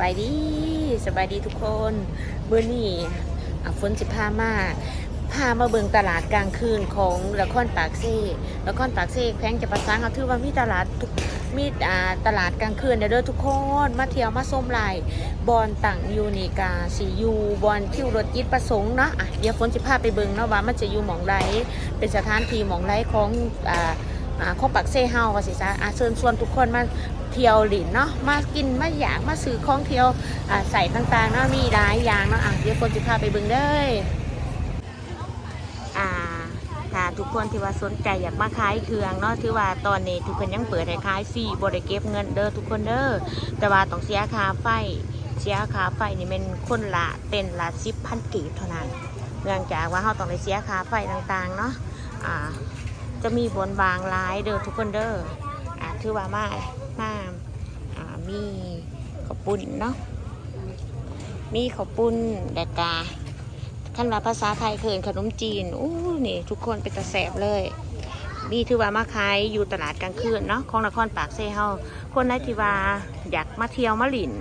บายดีสบายดีทุกคนเมื่อนี้อ่ฝนสิพามาพามาเบิงตลาดกลางคืนของละครปากเซ่ละครปากเซ่แข้งจะประสานเอาถือว่ามีตลาดทุกมีตลาดกลางคืนเด้อทุกคนมาเที่ยวมาส้มลายบอลต่างยูนิกาสียูบอลคิวรถยิดประสงค์เนาะอะเดี๋ยวฝนสิพาไปเบิงเนาะว่ามันจะอยู่หมองไรเป็นสถานที่หมองไรของอ่าอ่าของปักเซ่เฮาว่าสิซะอ่าเชิญชวนทุกคนมา ที่ยวหลินเนาะมากินมาอยากมาซื้อของเที่ยวอ่าใส่ต่างๆเนาะมีหลายอย่างเนาะอะเดี๋ยวคนสิพาไปเบิ่งเด้อ่าถ้าทุกคนที่ว่าสนใจอยากมาขายเครื่องเนาะถือว่าตอนนี้ทุกคนยังเปิดให้ขายฟรีบ่ได้เก็บเงินเด้อทุกคนเด้อแต่ว่าต้องเสียค่าไฟเสียค่าไฟนี่เป็นคนละเต็นละ10,000กีบเท่านั้นเนื่องจากว่าเฮาต้องได้เสียค่าไฟต่างๆเนาะอ่าจะมีบนบางร้ายเด้อทุกคนเด้ออถือว่ามา มีข้าวปุ้นเนาะมีข้าวปุ้นแดกกาขั้นว่าภาษาไทยเขินขนมจีนอู้นี่ ทุกคนเป็นตะแสบเลยนี่ถือว่ามาขายอยู่ตลาดกลางคืนเนาะของนครปากเซเฮาคนไหนที่ว่าอยากมาเที่ยวมาหลิน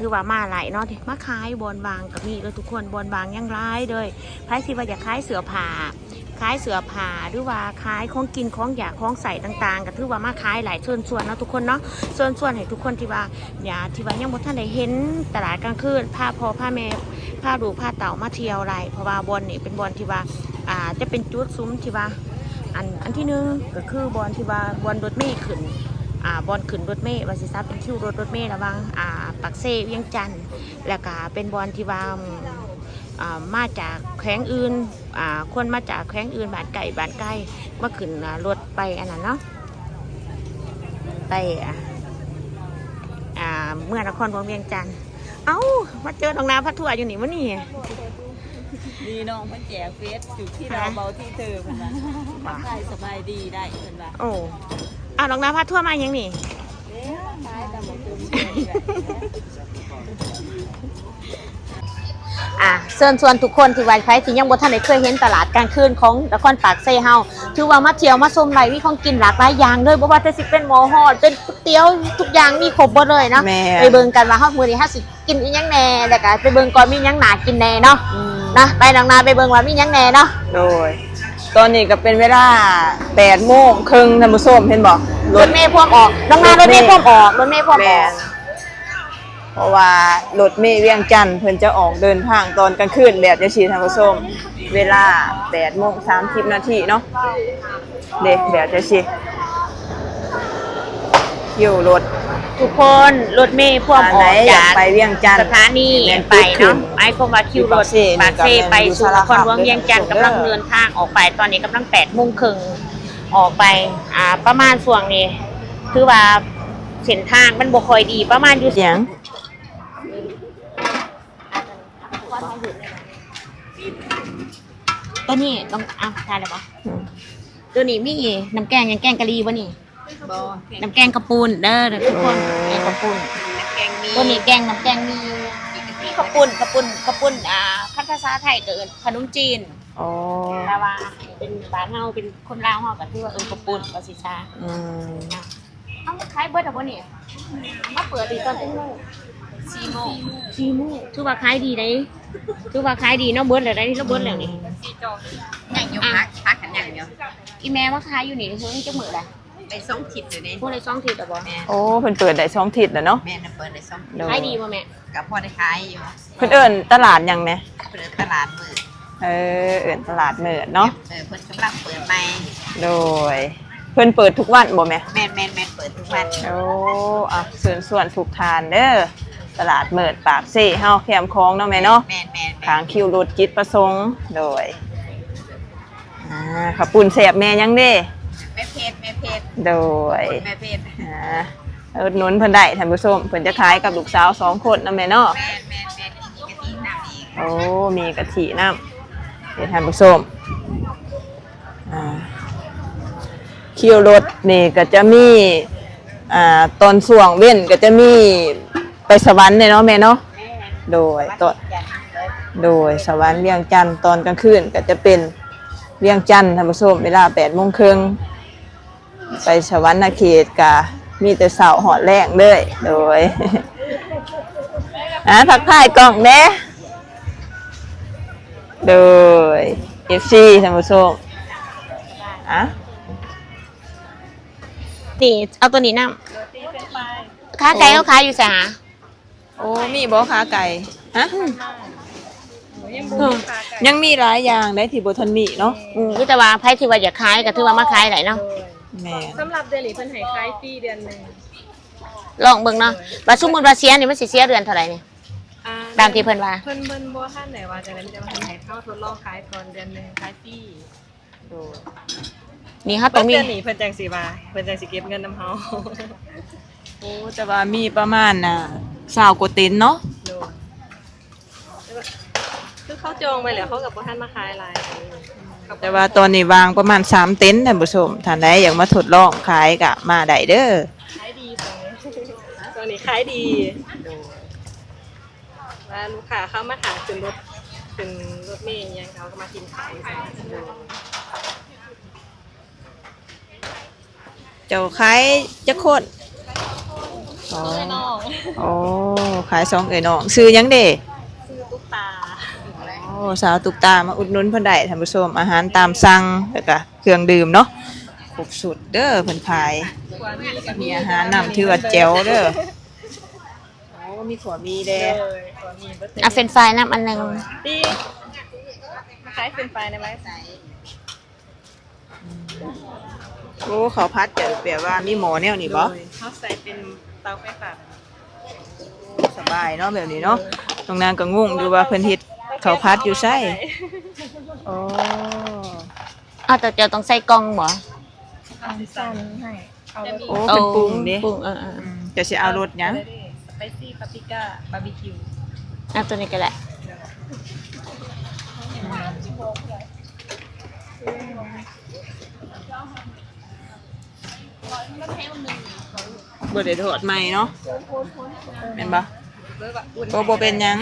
ถือว่ามาหลายเนาะที่มาขายบอนบางกับมีเลยทุกคนบอนบางยังร้ายเลยใครที่ว่าอยากขายเสือผ้า ขายเสือผ้าหรือว่าขายของกินของอยากของใส่ต่างๆ ก็ถือว่ามาขายหลายเชิญชวนเนาะทุกคนเนาะเชิญชวนให้ทุกคนที่ว่าอย่าที่ว่ายังบ่ท่านได้เห็นตลาดกลางคืนพาพ่อพาแม่พาลูกพาเต่ามาเที่ยวไรเพราะว่าบอนนี่เป็นบอนที่ว่าอ่าจะเป็นจุดซุ้มที่ว่าอันอันที่หนึ่งก็คือบอนที่ว่าบอนรถเมล์ขึ้นอ่าบอนขึ้นรถเมล์วาสิซาเป็นคิวรถรถเมล์ระวังอ่าปักเซเวียงจันทน์แล้วก็เป็นบอนที่ว่า มาจากแข้งอื่นอ่าคนมาจากแข้งอื่นบ้านไก่บ้านใกล้มาขึ้นอ่ารถไปอันนั้นเนาะไปอ่าอ่าเมื่อนครหลวงเวียงจันทน์เอ้ามาเจอน้องนาพัททั่วอยู่นี่วะนี่มีน้องเพิ่นแจกเฟซอยู่ที่เราเบาที่เธอเพิ่นว่าทักทายสบายดีได้เพิ่นว่าโอ้อ้าวน้องนาพัททั่วมายังนี่เอ๊ะตายตามหมดตัวมี อะเชิญชวนทุกคนที่วันใครที่ยังบ่ทันได้เคยเห็นตลาดกลางคืนของนครปากเซเฮาถือว่ามาเที่ยวมาชมไรมีของกินหลากหลายอย่างเลยบ่ว่าจะสิเป็นหมอฮอดเป็นก๋วยเตี๋ยวทุกอย่างมีครบหมดเลยเนาะแม่ ไปเบิ่งกันว่าเฮามื้อนี้เฮาสิกินอีหยังแหน่แล้วก็ไปเบิ่งก่อนมีหยังหนากินแหน่เนาะนะไปนางนาไปเบิ่งว่ามีหยังแหน่เนาะ โดย ตอนนี้ก็เป็นเวลา8โมงครึ่งท่านผู้ชมเห็นบอกรถเมล์พวกออกนางนารถเมล์พวกออก รถเมล์พวกอแม่อกน เพราะว่ารถเมล์เวียงจันทน์เพิ่นจะออกเดินทางตอนกลางคืนแบบจะชีท่านผู้ชมเวลา8โมง30นาทีเนาะเด็กแบบจะชีอยู่รถทุกคนรถเมล์พวกอันอไหนอกอยาจากกไปเวียงจันทสน์ถานีแม่นไปขึ้เนาะนไอ้คงว่าคิวรถที่ปาปากกเซเซ่ไปนี่ก็สู่แม่นนครหลวงอยู่เวียงจันทน์สารคามกำลังเดินทางออกไปตอนนี้กำลัง8โมงครึ่งออกไปอ่าประมาณช่วงนี้ คือว่าเส้นทางมันบ่ค่อยดีประมาณอยู่เสียง ตัวนี้ต้องอะทานเลยปะอืมตัวนี้มีน้ำแกงยังแกงกะหรี่วะนี่บ่น้ำแกงกระปูนเด้อเด้อทุกคนแกงกระปูนแกงมีตัวนี้แกงน้ำแกงมีมีกระปุนกระปุนกระปุนอ่าคันภาษาไทยเกินขนมจีนอ๋อแต่ว่าเป็นบ้านเฮาเป็นคนลาวเฮาก็คือว่าเออกระปุนภาษิชาอืมเอ้าขายเบิดอะบ่นี่มาเปิดอีกตอนจังโมงซีโมงสี่โมงถือว่าขายดีได้ ถือว่าขายดีเนาะเบิดแล้วได้เราเบิดแล้วนี่ซีจองอย่างอยู่พักพักกันอย่างเดียวอีแม่ว่าขายอยู่นี่เพิ่งจะมื้อละไปส่งทิศอยู่นี่พวกได้ช่องทิศอะบ่แม่โอ้เพิ่นเปิดได้ช่องทิศแล้วเนาะแม่น่ะเปิดได้ส่งโดยขายดีบ่แม่กับพ่อได้ขายอยู่เพิ่นเอิ้นตลาดหยังแหมเปิดตลาดมืดเออเอิ้นตลาดเมิดเนาะเออเพิ่นกำลังเปิดใหม่โดยเพิ่นเปิดทุกวันบ่แม่แม่นแม่นแม่นเปิดทุกวันโอ้อะเชิญส่วนทุกทานเด้อ ตลาดเมิดปากเซ่เฮาแคมคลองเนาะแม่เนาะแม่นแม่นทางคิวรถจิตประสงค์โดยอ่าขอบปุ่นแสบแม่ยังเด้แม่เพชรแม่เพชรโดยแม่เพชรอ่าอุดหนุนเพิ่นได้ท่านผู้ชมเพิ่นจะขายกับลูกสาวสองคนนะแม่เนาะแม่นแม่นแม่นอีกกะทิน้ำอีกโอ้มีกะทิน้ำเดี๋ยวท่านผู้ชมอ่าเคี่ยวรถนี่ก็จะมีอ่าตอนส่วงเว้นก็จะมี ไปสวรรค์เนี่ยเนาะแม่เนาะแม่นโดยตอนจันทร์เลยโดยสวรรค์เวียงจันทร์ตอนกลางคืนก็จะเป็นเวียงจันทร์ท่านผู้ชมเวลาแปดโมงครึ่งไปสวรรค์นาเขตกะมีแต่เสาหอดแรงเลยโดยอะทักทายกล่องแน่โดย FC ท่านผู้ชมอะนี่เอาตัวนี้นํโรตีเป็นไปค้าไก่เขาขายอยู่ไสหา โอ้มีบ่ขาไก่ฮะยังบูมคาไก่ยังมีหลายอย่างได้ที่บ่ทันมีเนาะอืมมีแต่ว่าไผที่ว่าอยากขายก็ถือว่ามาขายได้เนาะแม่นสำหรับเดือนนี้เพิ่นให้คล้ายฟรีเดือนหนึงลองเบิ่งเนาะว่าสมมุติว่าเสียนี่มันสิเสียเดือนเท่าไหร่นี่ อ่ตามที่เพิ่นว่า เพิ่นเพิ่นบ่ทันไหนว่าจะได้จะมาให้เข้าทดลองขายก่อนเดือนหนึงขายฟรีนี่เฮาต้องมี เดือนนี้เพิ่นจังสิว่าเพิ่นจังสิเก็บเงินนำเฮา โอ้แต่ว่ามีประมาณน่ะ 20กว่าเต็นท์เนาะโดนคือเขาจองไปแล้วเขากับบ่ทันมาขายหลายแต่ว่าตอนนี้วางประมาณ3เต็นท์ท่านผู้ชมท่านใดอยากมาทดลองขายก็มาได้เด้อขายดีตอนนี้ตอนนี้ขายดีว่าลูกค้าเข้ามาถามขึ้นรถขึ้นรถเมล์อิหยังเขาก็มากินขายเจ้าขายจักค นอ๋อน้องโอ้ขายสองเอ๋ยน้องซื้อหยังเด้ซื้อตุ๊กตาโอ้สาวตุกตามาอุดหนุนเพิ่นได้ท่านผู้ชมอาหารตามสั่งแล้วก็เครื่องดื่มเนาะครบสุดเด้อเพิ่นขายควรมีกับมีอาหารนำถือว่าแจ๋วเด้อโอ้มีขวมีแดเด้งควรมีเบิดเอาเฟรนช์ฟรายน้ำอันหนึงดีขายเป็นไฟในไม้ใสโอ้เขาวพัดจะแบบว่ามีหมอแนวนี่บ่เขาใส่เป็น เตาไฟฟ้าสบายเนาะแบบนี้เนาะตรงนั้นก็งงอยู่ว่าเพิ่นเฮ็ดเขาวพัดอยู่ไสโอ้เอาแต่เจ้าต้องใส่กล่องบ่สั่นให้เอารสโอ้เพิ่นปรุงเด้ปรุงเอออืมจะสิเอารสหยังสไปซี่ปาปริก้าบาร์บีคิวๆเอาตัวนี้ก็ได้ บ่ได้ทอดใหม่เนาะแม่นบ่บ่บ่เป็นหยัง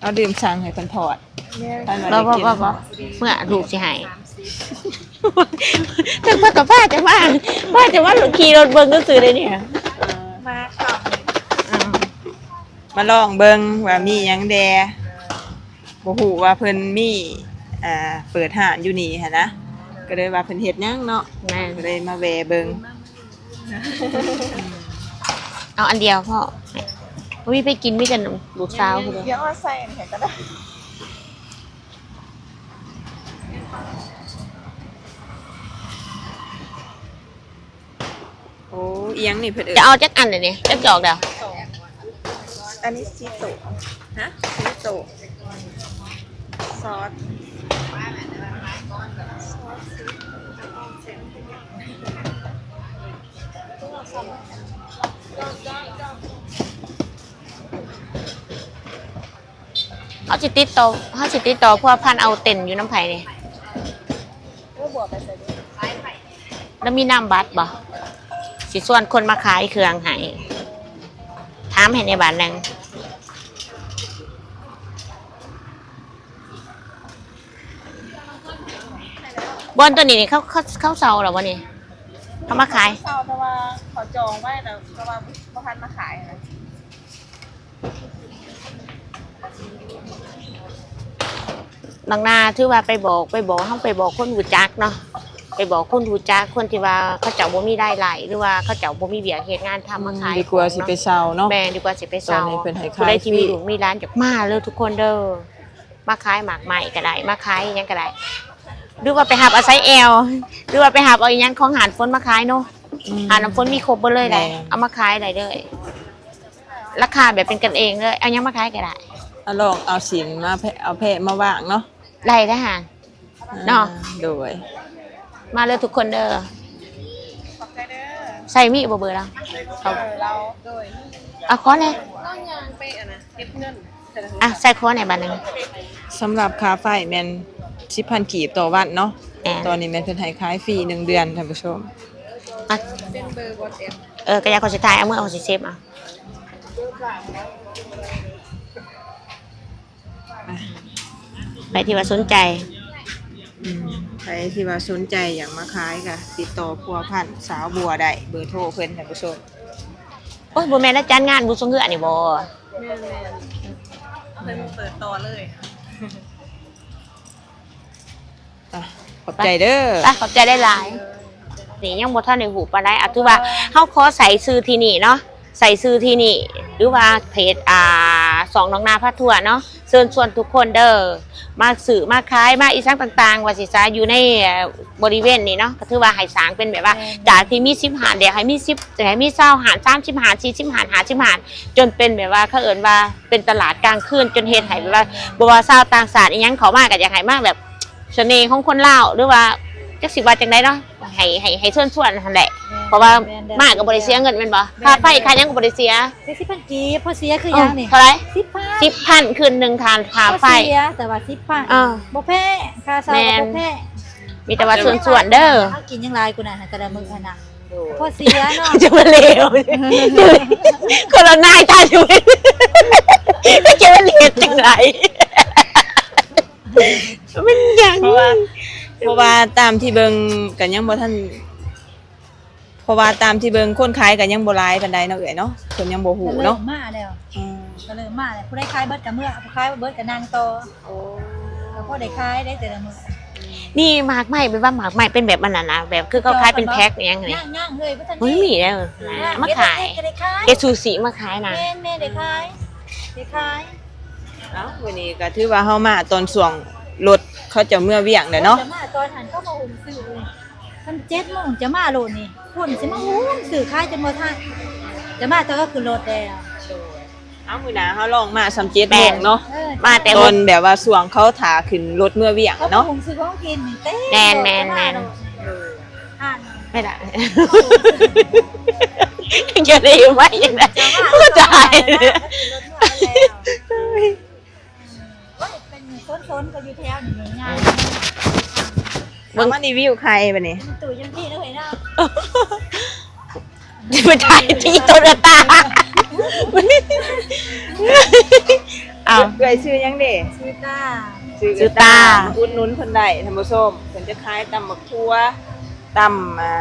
เอาดื่มสั่งให้เพิ่นทอดให้มาบ่ได้บ่กินบ่บ่เมื่อลูกสิให้ถึงพ่อกับพ่อจะว่าพ่อจะว่าขี่รถเบิ่งก็ซื้อได้เนี่ยมาค่ะอืมมาลองเบิ่งว่ามีหยังแดบ่ฮู้ว่าเพิ่นมีอ่าเปิดห้านอยู่นี่หันนะ ก็เลยว่าเพิ่นเฮ็ดหยังเนาะแม่นก็เลยมาแวะเบิ่งเอาอันเดียวพ่อวิไปกินมีแต่ลูกสาวคือเดียวเดี๋ยวเอาใส่อันไหนก็ได้โอ้อีหยังนี่เพิ่นเอิ้จะนเอาจักอันเลยเนี่ยจักจอกเดียวอันนี้ซีโตะฮะซีโตะซอส เขาสิติดต่อเขาสิติดต่อเพราะว่าพันเอาเต็นอยู่น้ำไผ่เนี่ยแล้วมีน้ำบัตรบ่สิส่วนคนมาขายเครื่องให้ถามให้ในบ้านนังบอนตัวนี้เขาเขาเขาเซาหรอวะนี่เขามาขายเศร้าแต่ว่า เขาจองไว้แต่แต่ว่าบ่ทันมาขายนะบางนาถือว่าไปบอกไปบอกเขาไปบอกคนหูจักเนาะไปบอกคนหูจักคนที่ว่าเขาเจ้าบ่มีได้ไหลหรือว่าเขาเจ้าบ่มีเบียกเหตุงานทำมาขายดีกว่าสิไปเซาเนาะแม่ดีกว่าสิไปเซาตอนนี้เพิ่นให้ขายผู้ใดที่มีฟรีลูกมีร้านจากมาเลยทุกคนเด้อมาขายหมากใหม่ก็ได้มาขายอิหยังก็ได้หรือว่าไปหับอาศัยแอลหรือว่าไปหับเอาอิหยังของหานฝนมาขายเนาะ หาน้ำฝนมีครบเบดเลยได้แม่ เอามาขายได้เลย ราคาแบบเป็นกันเองเลย เอายังมาขายก็ได้ เอาลองเอาสินมาแพะเอาแพะมาวางเนาะได้ทหาร เนาะ อ่โดยมาเลยทุกคนเด้อขอบใจเด้อใส่มีบ่เบอร์แล้วเออเราโดยอะขอเลยก็ยังไปอะนะเก็บเงินแต่ละอะใส่ขอไหนบ้านหนึงสำหรับค่าไฟแม่น10,000กีบต่อวันเนาะแอนตอนนี้แม่นเพิ่นให้ขายฟรีหนึ่งเดือนท่านผู้ชม อะเป็นเบอร์วอทแอปเออกระยาคนสุดท้ายเอาเมื่อเอาสิเซฟอะไปที่ว่าสนใจอืมใครที่ว่าสนใจอยากมาขายก็ติดต่อพัวพันธุ์สาวบัวได้เบอร์โทรเพิ่นท่านผู้ชมโอ้อ้ยบ่แม่นแล้วจัดงานบุญสงเหือนี่บ่แม่นแม่นเพิ่นเปิดต่อเลยอะขอบใจเด้อไปขอบใจได้หลาย นี่ยังบ่ทันได้หูปานใดอะคือว่าเฮาขอใส่ซื้อที่นี่เนาะใส่ซื้อที่นี่ หรือว่าเพจอ่าสองน้องนาพระทั่วเนาะเชิญชวนทุกคนเด้อมาสื่อมาขายมาอีสังต่างๆว่าสิซาอยู่ในเอ่อบริเวณนี้เนาะก็ถือว่าให้สร้างเป็นแบบว่าจากที่มี10หารเดี๋ยวให้มี10จะให้มี20หาร30หาร40หาร50หารจนเป็นแบบว่าเขาเอิ้นว่าเป็นตลาดกลางคืนจนเฮ็ดให้แบบว่าบ่ว่าชาวต่างชาติอีหยังเขามาก็อยากให้มาแบบเสน่ห์ของคนลาวหรือว่า จักสิว่าจังไดเนาะให้ให้ให้เชิญชวนนั่นแหละเพราะว่ามากกับบริเสียเงินแม่นบ่ค่าไฟค่าหยังกับบริเสียเสียสิบพันกีบพอเสียคือยังนี่เท่าไหร่สิบพันสิบพันคืนหนึ่งทานค่าพอไฟเสียแต่ว่าสิบพันอ่าบ่แพ้ค่าเช่าแม่ก็น บ่แพ้มีแต่ว่าชวนชวนๆเด้อเขากินยังไรกูน่ะแต่ละมื้อหั่นน่ะพอเสียเนาะจะมาเลวคนละนายตายอยู่ก็จะมาเลวจังไรมันยังเพราะว่า เพราะว่าตามที่เบิ่งกันยังบ่ทันเพราะว่าตามที่เบิ่งคนขายกันยังบ่หลายปานใดเนาะเอ้ยเนาะเพิ่นยังบ่ฮู้ก็เริ่เนาะมมาแล้วอืมก็เริ่มมาแล้วผู้ได้ขายเบิดกับเมื่อผู้ขายบ่เบิดกับนางต่อก็พอได้ขายได้แต่ละมื้อนี่หมากใหม่เป็นว่าหมากใหม่เป็นแบบมันน่ะนะแบบคือเขาขายเป็นแพ็คอย่างเงี้ยย่างย่างเฮ้ยบ่ทันเฮ้ยมีแล้วมาขายก็ได้ขายเกซูสีมาขายนะแม่นแม่ได้ขายได้ขายเอ้าวันนี้ก็ถือว่าเฮามาตอนช่วงรถ เขาจะเมื่อเวียงเด้อเนาะจะมาตอนหันก็มาหุ่มสื่อเลยทันเจ็ดโมงจะมาโลดนี่หุ่นสิมาหุ่มสื่อค่ายจนหมดท่านจะมาตอนก็คือรถแล้วเอ้ามื้อหน้าเฮาลองมาสำเจ็ดโมงเนาะ เออมาแต่ตว่า อนแบบว่าช่วงเขาถาขึ้นรถเมื่อเวียงเขาเนาะ หุ่มสื่อของกินนี่เต้แมนแมนแมนอ่าน ไม่ได้จะได้ไหมยังไงเข้าใจเป็น แถวนี่ง่ายเบิ่งมารีวิวใครบัดนี้ๆตู่ยังพี่นะเฮ้ยนะไม่ได้ที่โตโยต้าเอาเอ้ยชื่อหยังเด้ชื่อตาชื่อตา อุดหนุนเพิ่นได้ท่านผู้ชมเพิ่นจะขายตำบักทั่วตำอ่า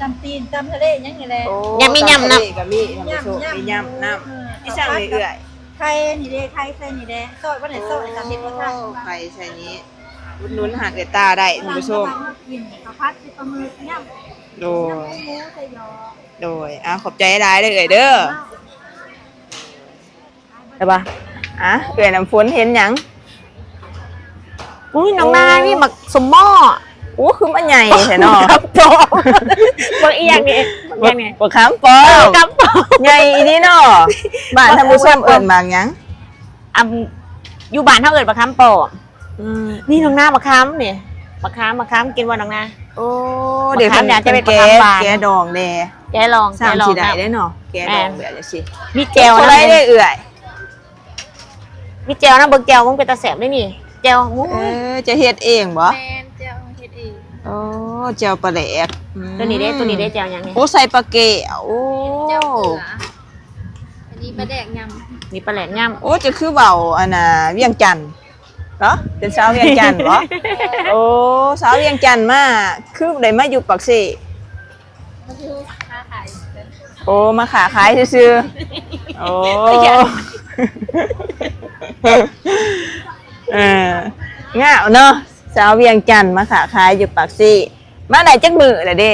จำตีนจำทะเลยังไงแหละโอ้ยำมียำน้ำตทะเลก็มีท่านผู้ชมมียำน้ำอีสั่งเรื่อยใครนี่เด้ใครใส่นี่เด้ซอยวันไหนซอยสามเด็ดว่าท่านไข่ใส่นี้อุดหนุนหาดเอตาได้ท่านผู้ชมกินข้าวผัดปลาหมึกย่ำโดยย่ำหมูใส่ยอโดยอะขอบใจหลายเด้อเอ่ยเด้อได้ปะอะเอ่ยน้ำฝนเห็นหยังอุ้ยน้องนายนี่หมักสมหม้อโอ้คือมันใหญ่แท้เนาะครับโตบางอีอย่างนี้บางอย่างนี้บ่ค้ำปอเออครับผมใหญ่อีนี่เนาะบ้านท่านผู้ชมเอิ้นบางหยังอะอยู่บ้านเท่าเอิดบักคำปออืมนี่น้องนาบักคำเนี่ยบักคำบักคำกินว่าน้องนาโอ้เดี๋ยวมะขามอยากจะเป็นแกมะขามบานแกดองแดแกลองสามแกลองสิได้นะได้เนาะแกดองแบบจังซี่มีแจวเท่านะไรได้เอื่อยมีแจวนะเบิกแจวมึงเป็นตาแสบได้นี่แจวงูเออจะเฮ็ดเองบ่ โอ้เจียวปลาแหลกอืมตัวนี้ได้ตัวนี้ได้แจวยังไงโอ้ใส่ปลาเกะโอ้เจ้าเสืออันนี้ปลาแดกยมีปลาแหลมย่โอ้จะคือเบาอันน่ะเวียงจันทน์เหรอเป็นสาวเวียงจันทน์เหรอโอ้สาวเวียงจันทน์มาคือได้มาอยู่ปักเสำก็คือค้าขายโอ้มาขาขายซื่อๆโอ้เอองาวเนาะ สาวเวียงจันทน์มาขาขายอยู่ปักเสมาได้จักมือละเด้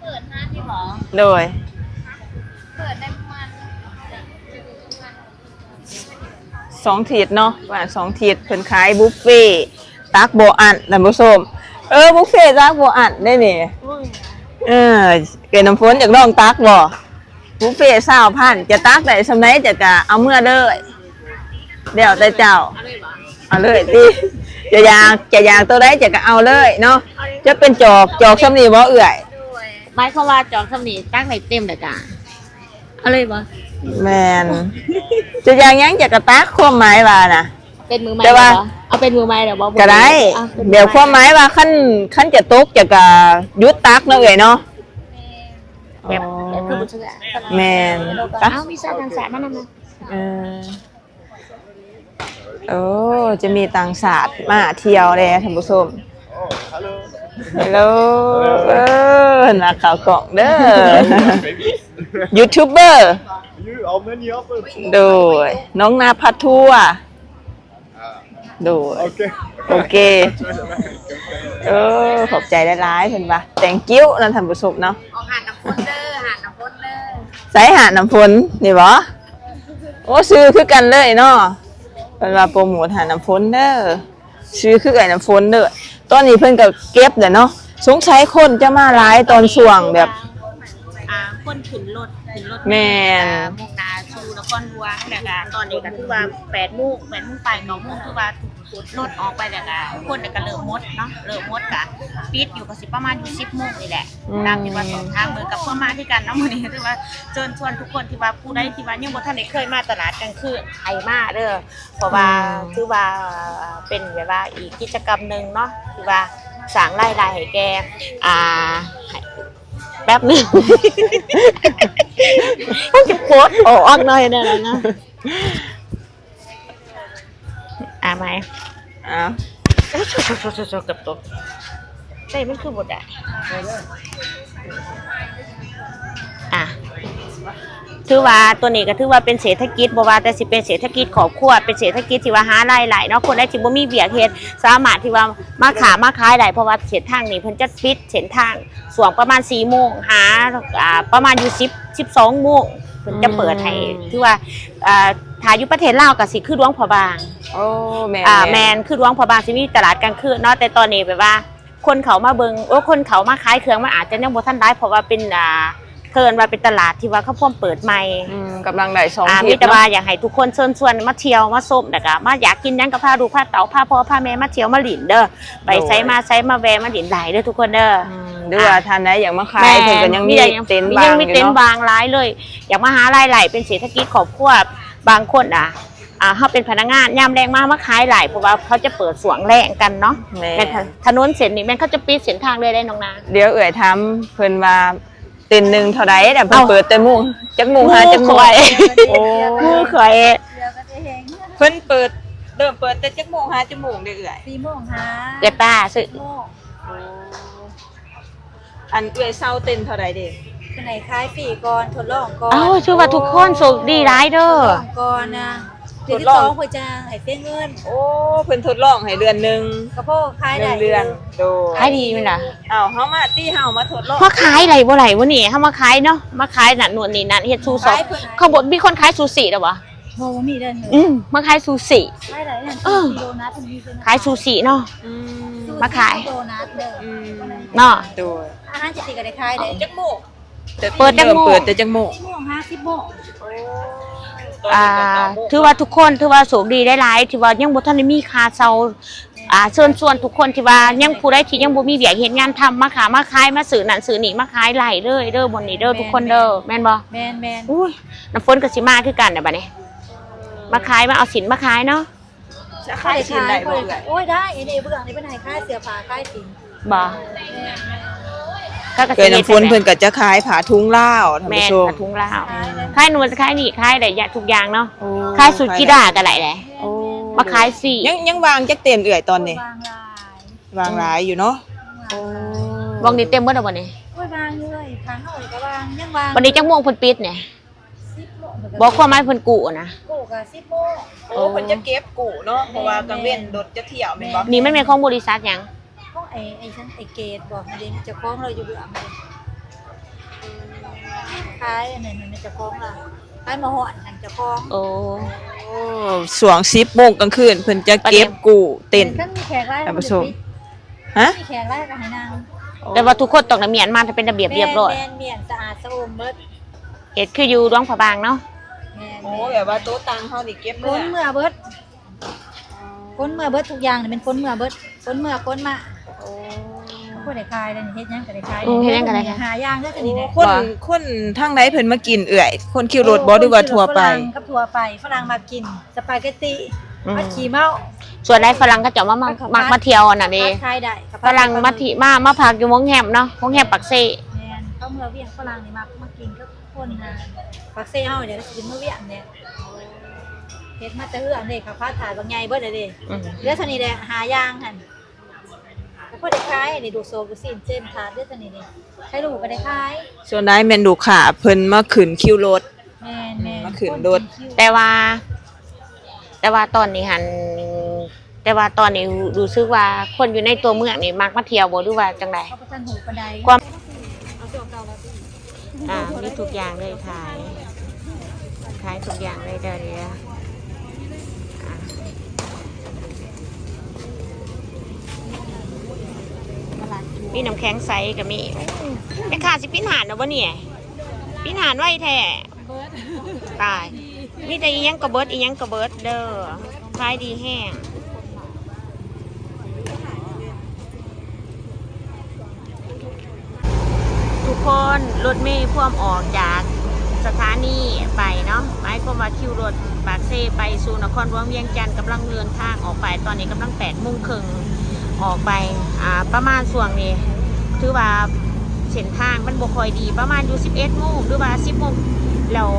เปิดห้างที่หมอโดย เปิดได้ประมาณสองทีดเนาะว่าสองทีดเพิ่นขายบุฟเฟ่ต์ตักโบอันท่านผู้ชมเออบุฟเฟ่ต์ตักโบอันได้นี่เออเกิดน้ำฝนจากน้องตักบ่บุฟเฟ่ต์สาวพันจะตักได้สำไหนจะกะเอาเมื่อเลยเดี๋ยวแต่เจ้าเอาเลยติ จะอยากจะอยากตัวใดจะกะเอาเลยเนาะจะเป็นจอกจอกสำนีบ่เอื่อยำหมายความว่าจอกสำนีตั้งในเต็มเลยจ้ะเอาเลยบ่แมนจะอยากหยังจะกะตักความหมายว่าน่ะเป็นมือใหม่แต่ว่าเหรอเอาเป็นมือใหม่เดี๋ยวบอกก็ได้อาป็นเดี๋ยวความหมายว่าขั้นขั้นจะตกจะกะยุดตักเนาะเอ๋ยเนาะแบบแบบคือบุญเชื่อแมนเอ้ามีสายทางสายนั่นน่ะเออ โอ้จะมีต่างศาสตร์มาเที่ยวเลยท่านผู้ชมฮัลโหลเออนักข่าวกล่องเด้อยูทูบเบอร์ You, how many offers? โดยน้องนาพัททัวร์ Ah, โดย okay. โอเคเออขอบใจหลายๆเพิ่นว่า thank you นั่นท่านผู้ชมเนาะเอาหาดน้ำฝนเด้อหาดน้ำฝนเด้อใส่หาดน้ำฝนนี่บ่โอ้ซื้อคือกันเลยเนาะ เพิ่นว่าโปรโมทหาดน้ำฝนเด้อซื้อคือไก่น้ำฝนเด้อตอนนี้เพิ่นก็เก็บแล้วเนาะสงสัยคนจะมาหลายตอนช่วงแบบ อ่าคนขึ้นรถขึ้นรถแม่น อ่ามุกนาชูนครหลวงแล้วก็ตอนนี้ก็ถือว่า8โมง8โมงไป9โมงคือว่า รถออกไปแล้วก็คนก็เริ่มหมดเนาะเริ่มหมดก็ปิดอยู่ก็สิประมาณอยู่10โมงนี่แหละ อืม ตามที่ว่าสองทางเมืองกับเพื่อมาที่กันเนาะมื้อนี้ถือว่าเชิญชวนทุกคนที่ว่าผู้ใดที่ว่ายังบ่ทันได้เคยมาตลาดกลางคืนไทยมาเด้อเพราะว่าถือว่าเป็นแบบว่าอีกกิจกรรมหนึงเนาะที่ว่าสร้างรายได้ให้แกอ่าให้แป๊บหนึง ต้องจะโพสต์ออกหน่อยเนี่ยนะ อ่าไหมอ้าวโชว์โชว์โชว์โชว์โชว์เกับตัวใช่มันคือบทอะอะถือว่าตัวนี้ก็ถือว่าเป็นเศรษฐกิจบ่ว่าแต่สิเป็นเศรษฐกิจครอบครัวเป็นเศรษฐกิจที่ว่าหารายไหลเนาะคนได้ที่บ่มีเบียกเฮ็ดสามารถที่ว่ามาขามาขายได้เพราะว่าเส้นทางนี้เพิ่นจะปิดเส้นทางสวงประมาณ4โมงหาอ่าประมาณอยู่10 12โมงเพิ่นจะเปิดให้ถือว่าอ่า ถ้าอยู่ประเทศลาวก็สิคือหลวงพระบาง โอ้แม่อ่าแมนคือหลวงพระบางสิมีตลาดกลางคืนเนาะแต่ตอนนี้แบบว่า คนเขามาเบิงโอ้คนเขามาขายเครื่องมันอาจจะยังบ่ทันได้เพราะว่าเป็นอ่าเคินว่าเป็นตลาดที่ว่าเขาพ่วมเปิดใหม่อืมกำลังได้สองอ่าทิมีศแต่ว่าเนาะอยากให้ทุกคนเชิญชวนมาเที่ยวมาส้มแล้วก็มาอยากกินหยังกับพาดูกพาเต๋าพาพ่อพาแม่มาเที่ยวมาหลินเด้อไปไซมาไซมาแวะมาหลินหลายเด้อทุกคนเด้อออืมหรือว่าท่านใดอยากมาขายเพิ่นก็ยังมีแต่เต็นท์มีบายังงมีอยู่เต็นท์เนาะ บางร้ายเลย อยากมาหารายไหลเป็นเศรษฐกิจครอบครัว บางคนอะอ่าเขาเป็นพนักงานยามแรงมากมาขายไหลเพราะว่าเขาจะเปิดสวงแรงกันเนาะแม่ แม่นถถนนเส้นนี้แม่นเขาจะปิดเส้นทางเลยได้น้องนา เดี๋ยวเอ่ยถามเพิ่นว่าเต็นท์หนึงเท่าใดแต่เพิ่นเอ้า เปิดแต่โมุงจักโมุงหาจักโมุงโอ้ยโอ้มือเคยเดี๋ยวก็จะเฮงเพิ่นเปิดเริ่มเปิดแต่จักโมุงหาจักโมุงเด้อเอ่ยสี่โมงหาเดี๋ยวป้าซื้อโมงอันเอ่ยเซาเต็นท์เท่าใดเด้เป็นไหนคล้ายปีก่อนทดลองก่อนเอ้าชื่อว่าทุกคนโชคดีร้ายเด้อ ทดลองก่อนนะเดือนที่สองเพื่อจะให้เส้นเงินโอ้เพิ่นทดลองให้เดือนหนึงกระโปงคล้ายหนึ่ได้งเดือนโดขายดีไหมล่ะอ้าวเฮามาตี้เฮามาทดลองมาขายอะไรบ่ไหลวะนี่เฮามาขายเนาะ มาขายน่ะนวลนี่นั่นเฮ็ดซูซอสข้างบนมีคนขายซูชิเด้อวะโมมีเดินอืมมาขายซูชิ คล้ายได้เนี่ยเออ โดนัทมันมีเป็นขายซูชิเนาะ อืมมาขาย โดนัทเด้ออืมเนาะ โดยอาหารจะติดกันได้คล้ายได้จักโมุ งเปิดจักโมง เปิดแต่จักโมุงสี่โมงห้าสิบโมงอ่าถือว่าทุกคนถือว่าโชคดีได้หลายที่ว่ายังบ่ทันได้มีค่าเช่าอ่าเชิญชวนทุกคนที่ว่ายังผู้ใดที่ยังบ่มีเวียกเฮ็ดงานทำมาขามาขายมาซื้อนั่นซื้อนี่มาขายไหลเลยเด้อบนนี้เด้อทุกคนเด้อแม่นบ่แมนแมนอุ้ยน้ำฝนก็สิมาคือกันน่ะบัดนี้ มาขายมาเอาสินมาขายเนาะจะขายสินได้บ่เอ่ยโอ้ยได้ไอ้นี่เบื้องนี่เป็นไหนคล้ายเสื้อผ้าคล้ายสินบ่ ก็กระเกิดน้ำฝนเพิ่นก็จะขายผ้าทุงลาวท่านแม่ผู้นชมกระทุงลาวคล้ายเลยขายนวลขายนี่ขายได้ยะทุกอย่างเนาะโอ้ขายสุดกีดาก็ได้แหละโอ้มาขายสิยังยังวางจักเต็นท์เอื่อยตอนนี้ วางลายวางหลายอยู่เนาะวงนี้เต็มเบิดแล้วบ่นี่โอ้ยวางเลยทางเข้าเลยก็วางยังวางวันนี้จักม่วงเพิ่นปิดเนี่ยสิบโมงบอกความหมายเพิ่นกู้นะ กูกับสิบโมง โอ้เพิ่นจะเก็บกูเนาะเพราะว่ากลางเว้นรถจะเที่ยวแม่นบ่ นี่มันเป็นของบริษัทหยัง พวกไอ้ไอ้ฉันไอ้เกดบอกมันเองจะคล้องเราอยู่เบื้องเลยคล้ายอันนั้นมันจะคล้องเราคล้ายมาหอนนั่นจะคล้องโอ้โอ้สวง10โมงกลางคืนเพิ่นจะเก็บกูเต็นท์ท่านมีแขกไล่ท่านผู้ชมฮะมีแขกไล่กับให้นางแต่ว่าทุกคนต้องระเมียนมาถ้าเป็นระเบียบเรียบร้อยแมนเมียนสะอาดสะอมเบิดเหตุคืออยู่ดวงพระบางเนาะแมนโอ้แบบว่าโต๊ะตังเฮานี่เก็บคเมื่อนเมื่อเบิดคนเมื่อเบิดทุกอย่างนี่เป็นคนเมื่อเบิดคนเมื่อคนมา โอ้คนได้คายเลยเฮ็ดหยังก็ได้คายอืมเฮ็ดหยังก็ได้คาย หาย่างเด้อตัวนี้นะคนคนทางไหนเพิ่นมากินเอื่อย คนคิวรถบ่หรือว่าทั่วไป ฝรั่งกับทั่วไปฝรั่งมากินสปาเกตตี้อืมมาขี่เมา ส่วนไรฝรั่งก็จะมามามามาเที่ยวอันน่ะเด้คายได้กับฝรั่งมาที่มามาพักอยู่วงแฮมเนาะวงแฮมปักเซ่แม่นเขาเมื่อเวียงฝรั่งนี่มามากินกับคนนะปักเซ่เฮาเดี๋ยวก็สิเมื่อเวียงเนี่ยเฮ็ดมาแต่เฮือนเด้ค่ะพาถ่ายบางใหญ่เบิดเลยเด้อืม เหลือเท่านี้แหละหาย่างหั่น พอได้ขายอันนี้ดูโซดูสินเจมทานด้วยตัวนี้นี่ให้ลูกก็ได้ขายส่วนได้แม่นดูขาเพิ่นมาขึ้นคิวรถ แม่นแม่นมาขึ้นรถ แต่ว่า แต่ว่าตอนนี้หัน แต่ว่าตอนนี้รู้สึกว่าคนอยู่ในตัวเมืองนี่มักมาเที่ยวบ่หรือว่าจังได เขาประทันหูปานใดความ เอาตัวเก่าแล้วสิอ่ามีทุกอย่างเลยขาย ขายทุกอย่างเลยเดี๋ยวนี้ มีน้ำแข็งใสก็มีแม่ค้าสิปิ้นหานนะวะเนี่ยปิ้นหานไว้แท้ตายมีแต่อีหยังกระเบิดอีหยังกระเบิดเด้อขายดีแห้งทุกคนรถเมย์พ่วมออกจากสถานีไปเนาะหมายความว่าคิวรถปากเซไปสู่นครหลวงเวียงจันทร์กำลังเดินทางออกไปตอนนี้กำลังแปดโมงครึ่ง ออกไปอ่าประมาณส่วงนี้ถือว่าเส้นทางมันบ่ค่อยดีประมาณอยู่11โมงหรือว่า 10โมงแล้ว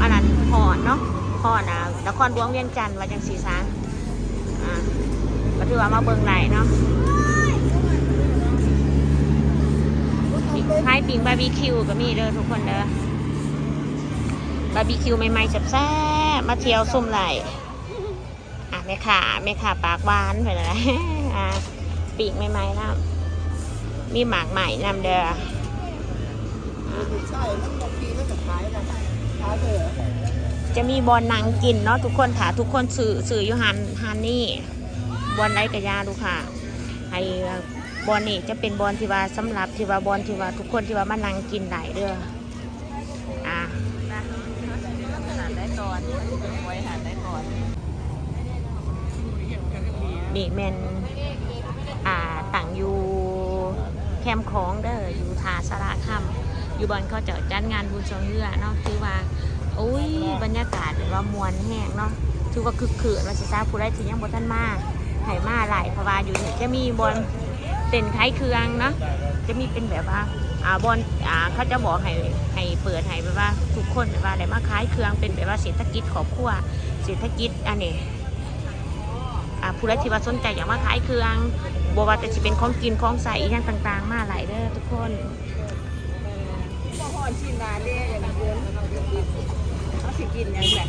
อันนั้นพอดเนาะพอดนะนครหลวงเวียงจันทร์ว่าจังสีซะอ่าก็ถือว่ามาเบิ่งไหลเนาะขายปิงบาร์บีคิวก็มีเด้อทุกคนเด้อบาร์บีคิวใหม่ๆแซ่บๆมาเที่ยวซุ่มไหลอะแม่ขาแม่ขาปากหวานไปเลย อะปีกใหม่ๆนะมีหมากใหม่นำเด้ออะจะมีบอลนางกินเนาะทุกคนค่ะทุกคนสื่อสื่ออยู่ฮันฮันนี่บอลไรกระยาดูค่ะให้บอลนี่จะเป็นบอลที่ว่าสำหรับที่ว่าบอลที่ว่าทุกคนที่ว่ามานั่งกินได้เด้ออะหานได้ก่อนไว้หานได้ก่อนนี่แมนอ่าต่าง อยู่แคมของเด้ออยู่ทาสาระคำอยู่บอลเขาจะจัดงานบุญชงเรือเนาะคือว่าอุ้ยบรรยากาศแบบว่ามวลแห้งเนาะถือว่าคึกคืนว่าสิทราบผู้ใดที่ยังบ่ทันมาให้มาหลายเพราะว่าอยู่นี่จะมีบอลเต้นคล้ายเครื่องเนาะจะมีเป็นแบบว่าอ่าบอลอ่าเขาจะบอกให้ให้เปิดให้แบบว่าทุกคนแบบว่าได้มาคล้ายเครื่องเป็นแบบว่าเศรษฐกิจครอบครัวเศรษฐกิจอันนี้ ผู้ใดที่ว่าสนใจอยากมาขายเครื่องบว่าแต่จะเป็นของกินของใส่อีกอย่างต่างๆ มาหลายเด้อทุกคนพ่อชินมาเด้อย่างเดียวเขาสิกินอย่างแบบ